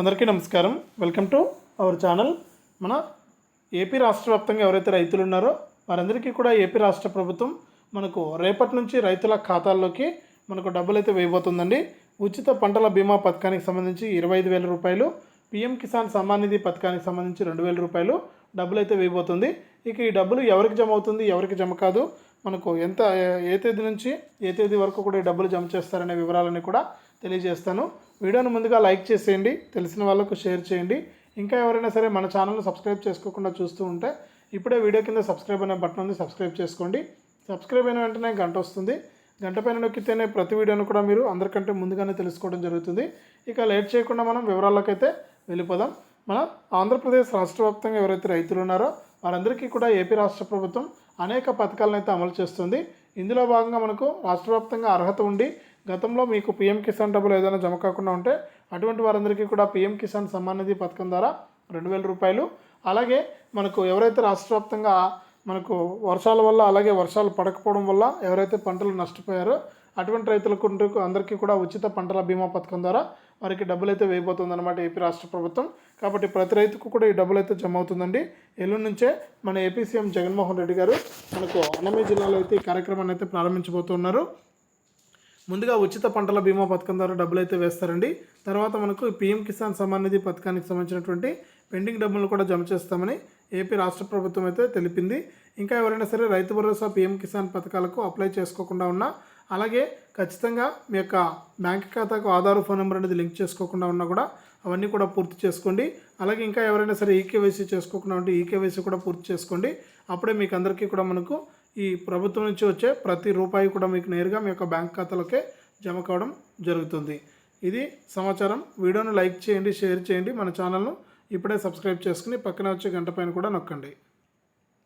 అందరికీ నమస్కారం. Welcome to our channel మన ఏపీ రాష్ట్ర వ్యాప్తంగా ఎవరైతే రైతులు ఉన్నారో వారందరికీ కూడా ఏపీ రాష్ట్ర ప్రభుత్వం మనకు రేపటి నుంచి రైతుల ఖాతాల్లోకి మనకు డబ్బులు అయితే వేయబోతుందండి. ఉచిత పంటల బీమా పథకానికి సంబంధించి ఇరవై ఐదు వేల రూపాయలు పీఎం కిసాన్ సమ్మాన్ నిధి పథకానికి సంబంధించి రెండు వేల రూపాయలు డబ్బులు అయితే వేయబోతుంది. ఇక ఈ డబ్బులు ఎవరికి జమ అవుతుంది ఎవరికి జమ కాదు మనకు ఎంత ఏ తేదీ నుంచి ఏ తేదీ వరకు కూడా ఈ డబ్బులు జమ చేస్తారనే వివరాలని కూడా తెలియజేస్తాను. వీడియోను ముందుగా లైక్ చేసేయండి తెలిసిన వాళ్ళకు షేర్ చేయండి. ఇంకా ఎవరైనా సరే మన ఛానల్ని సబ్స్క్రైబ్ చేసుకోకుండా చూస్తూ ఉంటే ఇప్పుడే వీడియో కింద సబ్స్క్రైబ్ అనే బటన్ ఉంది సబ్స్క్రైబ్ చేసుకోండి. సబ్స్క్రైబ్ అయిన వెంటనే గంట వస్తుంది. గంట పైన నొక్కితేనే ప్రతి వీడియోను కూడా మీరు అందరికంటే ముందుగానే తెలుసుకోవడం జరుగుతుంది. ఇక లేట్ చేయకుండా మనం వివరాల్లోకి అయితే వెళ్ళిపోదాం. మన ఆంధ్రప్రదేశ్ రాష్ట్ర వ్యాప్తంగా ఎవరైతే రైతులు ఉన్నారో వారందరికీ కూడా ఏపీ రాష్ట్ర ప్రభుత్వం అనేక పథకాలను అయితే అమలు చేస్తుంది. ఇందులో భాగంగా మనకు రాష్ట్ర వ్యాప్తంగా అర్హత ఉండి గతంలో మీకు పీఎం కిసాన్ డబ్బులు ఏదైనా జమ కాకుండా ఉంటే అటువంటి వారందరికీ కూడా పీఎం కిసాన్ సమ్మాన్ నిధి పథకం ద్వారా రెండు వేల రూపాయలు. అలాగే మనకు ఎవరైతే రాష్ట్ర వ్యాప్తంగా మనకు వర్షాల వల్ల అలాగే వర్షాలు పడకపోవడం వల్ల ఎవరైతే పంటలు నష్టపోయారో అటువంటి రైతులకు అందరికీ కూడా ఉచిత పంటల బీమా పథకం ద్వారా వారికి డబ్బులు అయితే వేయబోతుంది అనమాట ఏపీ రాష్ట్ర ప్రభుత్వం. కాబట్టి ప్రతి రైతుకు కూడా ఈ డబ్బులు అయితే జమ అవుతుందండి. ఎల్లుండి నుంచే మన ఏపీ సీఎం జగన్మోహన్ రెడ్డి గారు మనకు అన్నమయ్య జిల్లాలో అయితే ఈ కార్యక్రమాన్ని అయితే ప్రారంభించబోతున్నారు. ముందుగా ఉచిత పంటల బీమా పథకం ద్వారా డబ్బులు అయితే వేస్తారండి. తర్వాత మనకు పీఎం కిసాన్ సమ్మాన్ నిధి పథకానికి సంబంధించినటువంటి పెండింగ్ డబ్బులను కూడా జమ చేస్తామని ఏపీ రాష్ట్ర ప్రభుత్వం అయితే తెలిపింది. ఇంకా ఎవరైనా సరే రైతు భరోసా పీఎం కిసాన్ పథకాలకు అప్లై చేసుకోకుండా ఉన్నా అలాగే ఖచ్చితంగా మీ యొక్క బ్యాంక్ ఖాతాకు ఆధార్ ఫోన్ నెంబర్ అనేది లింక్ చేసుకోకుండా ఉన్నా కూడా అవన్నీ కూడా పూర్తి చేసుకోండి. అలాగే ఇంకా ఎవరైనా సరే ఈకేవైసీ చేసుకోకుండా ఉంటే ఈకేవైసీ కూడా పూర్తి చేసుకోండి. అప్పుడే మీకు అందరికీ కూడా మనకు ఈ ప్రభుత్వం నుంచి వచ్చే ప్రతి రూపాయి కూడా మీకు నేరుగా మీ యొక్క బ్యాంక్ ఖాతాలోకే జమ కావడం జరుగుతుంది. ఇది సమాచారం. వీడియోను లైక్ చేయండి షేర్ చేయండి. మన ఛానల్ను ఇప్పుడే సబ్స్క్రైబ్ చేసుకుని పక్కన వచ్చే గంట పైన కూడా నొక్కండి.